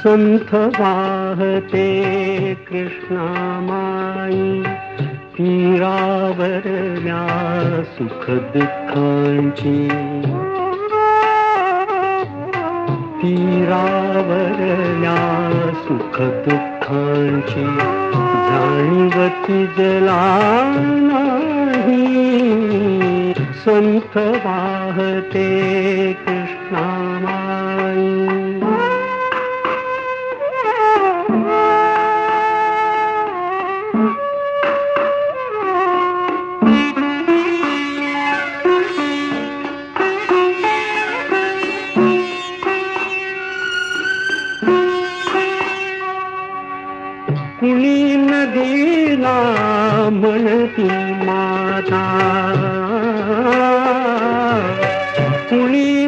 संथ वाहते कृष्णामाई। तीरावरल्या सुख दुःखांची तीरावरल्या सुख दुःखांची जाणीवती जला नाही संथ वाहते कृष्णामाई कुणी नदीला म्हणती माता. कुणी